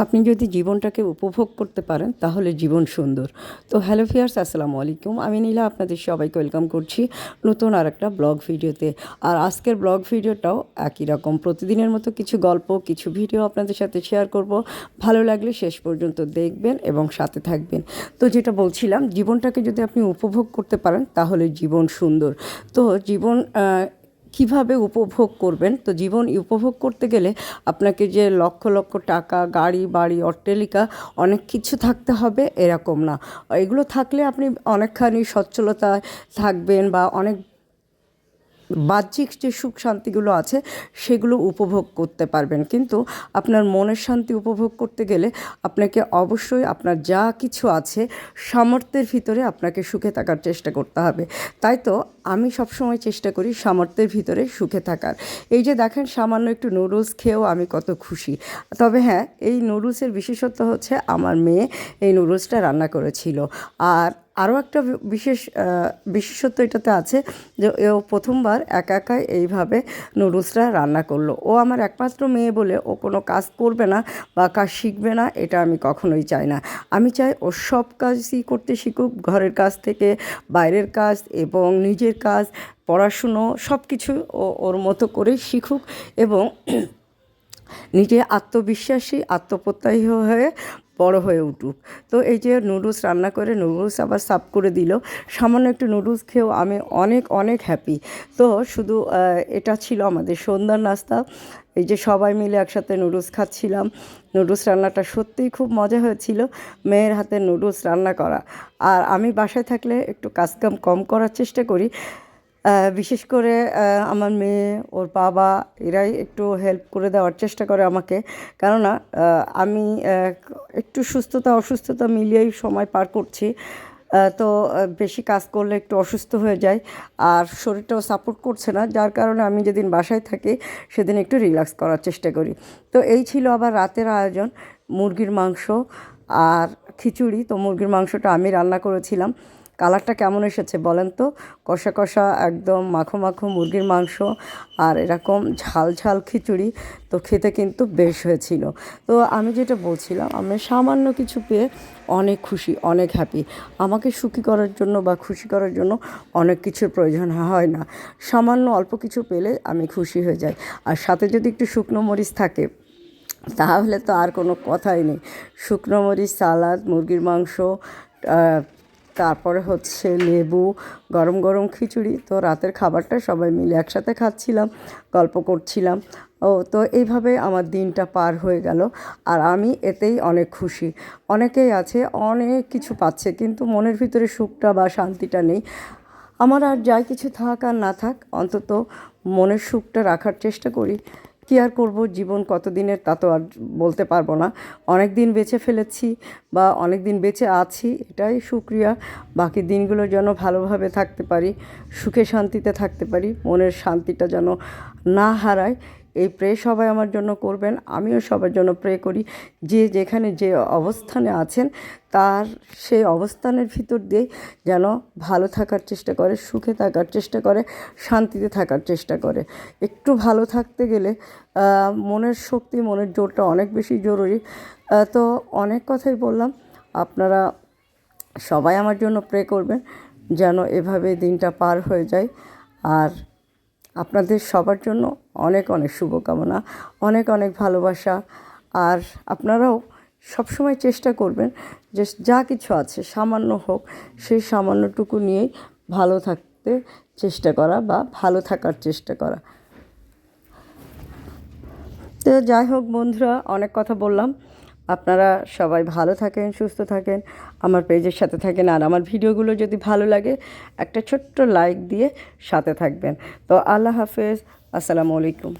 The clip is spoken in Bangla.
আপনি যদি জীবনটাকে উপভোগ করতে পারেন, তাহলে জীবন সুন্দর। তো হ্যালো ফিয়ার্স আসসালামু আলাইকুম। আমি নীলা, আপনাদের সবাইকে ওয়েলকাম করছি নতুন আর একটা ব্লগ ভিডিওতে। আর আজকের ব্লগ ভিডিওটাও একই রকম। প্রতিদিনের মতো কিছু গল্প, কিছু ভিডিও আপনাদের সাথে শেয়ার করব। ভালো লাগলে শেষ পর্যন্ত দেখবেন এবং সাথে থাকবেন। তো যেটা বলছিলাম, জীবনটাকে যদি আপনি উপভোগ করতে পারেন, তাহলে জীবন সুন্দর। তো জীবন কীভাবে উপভোগ করবেন? তো জীবন উপভোগ করতে গেলে আপনাকে যে লক্ষ লক্ষ টাকা, গাড়ি, বাড়ি, অট্টালিকা, অনেক কিছু থাকতে হবে এরকম না। এগুলো থাকলে আপনি অনেকখানি সচ্ছলতায় থাকবেন বা অনেক বাহ্যিক যে সুখ শান্তিগুলো আছে, সেগুলো উপভোগ করতে পারবেন। কিন্তু আপনার মনের শান্তি উপভোগ করতে গেলে আপনাকে অবশ্যই আপনার যা কিছু আছে সামর্থ্যের ভিতরে আপনাকে সুখে থাকার চেষ্টা করতে হবে। তাই তো আমি সবসময় চেষ্টা করি সামর্থ্যের ভিতরে সুখে থাকার। এই যে দেখেন, সামান্য একটু নুডলস খেয়েও আমি কত খুশি। তবে হ্যাঁ এই নুডলসের বিশেষত্ব হচ্ছে আমার মেয়ে এই নুডলসটা রান্না করেছিল। আর আরও একটা বিশেষ বিশেষত্ব এটাতে আছে যে ও প্রথমবার একা একাই এইভাবে নুডলসটা রান্না করল। ও আমার একমাত্র মেয়ে বলে ও কোনো কাজ করবে না বা কাজ শিখবে না, এটা আমি কখনোই চাই না। আমি চাই ও সব কাজই করতে শিখুক, ঘরের কাজ থেকে বাইরের কাজ এবং নিজের কাজ পড়াশুনো সব কিছু ওর মতো করে শিখুক এবং নিজে আত্মবিশ্বাসী আত্মপ্রত্যয়ী হয়ে বড় হয়ে উঠুক। তো এই যে নুডলস রান্না করে নুডলস আবার সাফ করে দিল। সামান্য একটু নুডলস খেয়েও আমি অনেক অনেক হ্যাপি তো শুধু এটা ছিল আমাদের সন্ধ্যার নাস্তা। এই যে সবাই মিলে একসাথে নুডলস খাচ্ছিলাম। নুডলস রান্নাটা সত্যিই খুব মজা হয়েছিল, মেয়ের হাতে নুডলস রান্না করা। আর আমি বাসায় থাকলে একটু কাজকাম কম করার চেষ্টা করি। বিশেষ করে আমার মেয়ে, ওর বাবা, এরাই একটু হেল্প করে দেওয়ার চেষ্টা করে আমাকে। কেননা আমি একটু সুস্থতা, অসুস্থতা মিলিয়েই সময় পার করছি। তো বেশি কাজ করলে একটু অসুস্থ হয়ে যায়। আর শরীরটাও সাপোর্ট করছে না। যার কারণে আমি যেদিন বাসায় থাকি, সেদিন একটু রিল্যাক্স করার চেষ্টা করি। তো এই ছিল আবার রাতের আয়োজন, মুরগির মাংস আর খিচুড়ি। তো মুরগির মাংসটা আমি রান্না করেছিলাম। কালারটা কেমন এসেছে বলেন তো? কষা কষা একদম মাখো মাখো মুরগির মাংস আর এরকম ঝাল ঝাল খিচুড়ি তো খেতে কিন্তু বেশ হয়েছিল। তো আমি যেটা বলছিলাম, আমি সামান্য কিছু পেয়ে অনেক খুশি, অনেক হ্যাপি আমাকে সুখী করার জন্য বা খুশি করার জন্য অনেক কিছুর প্রয়োজন হয় না। সামান্য অল্প কিছু পেলে আমি খুশি হয়ে যাই। আর সাথে যদি একটু শুকনো মরিচ থাকে, তাহলে তো আর কোনো কথাই নেই। শুকনো মরিচ, সালাদ, মুরগির মাংস তারপরে হচ্ছে লেবু, গরম গরম খিচুড়ি। তো রাতের খাবারটা সবাই মিলে একসাথে খাচ্ছিলাম, গল্প করছিলাম। ও, তো এইভাবে আমার দিনটা পার হয়ে গেল আর আমি এতেই অনেক খুশি। অনেকেই আছে, অনেক কিছু পাচ্ছে কিন্তু মনের ভিতরে সুখটা বা শান্তিটা নেই। আমার আর যাই কিছু থাক আর না থাক, অন্তত মনের সুখটা রাখার চেষ্টা করি। কী আর করব? জীবন কতদিনের তা তো আর বলতে পারব না। অনেক দিন বেঁচে ফেলেছি বা অনেক দিন বেঁচে আছি, এটাই সুক্রিয়া। বাকি দিনগুলো যেন ভালোভাবে থাকতে পারি, সুখে শান্তিতে থাকতে পারি, মনের শান্তিটা যেন না হারায়। এই প্রে সবাই আমার জন্য করবেন, আমিও সবার জন্য প্রে করি। যে যেখানে যে অবস্থানে আছেন, তার সেই অবস্থানের ভিতর দিয়ে যেন ভালো থাকার চেষ্টা করে, সুখে থাকার চেষ্টা করে, শান্তিতে থাকার চেষ্টা করে। একটু ভালো থাকতে গেলে মনের শক্তি, মনের জোরটা অনেক বেশি জরুরি। তো অনেক কথাই বললাম, আপনারা সবাই আমার জন্য প্রে করবেন, যেন এভাবে দিনটা পার হয়ে যায়। আর আপনাদের সবার জন্য অনেক অনেক শুভকামনা, অনেক অনেক ভালোবাসা। আর আপনারাও সবসময় চেষ্টা করবেন যে যা কিছু আছে, সামান্য হোক, সেই সামান্যটুকু নিয়েই ভালো থাকতে চেষ্টা করা বা ভালো থাকার চেষ্টা করা। তো যাই হোক বন্ধুরা, অনেক কথা বললাম। আপনারা সবাই ভালো থাকেন, সুস্থ থাকেন, আমার পেজের সাথে থাকেন, আর আমার ভিডিওগুলো যদি ভালো লাগে, একটা ছোট্ট লাইক দিয়ে সাথে থাকবেন। তো আল্লাহ হাফেজ, আসসালামু আলাইকুম।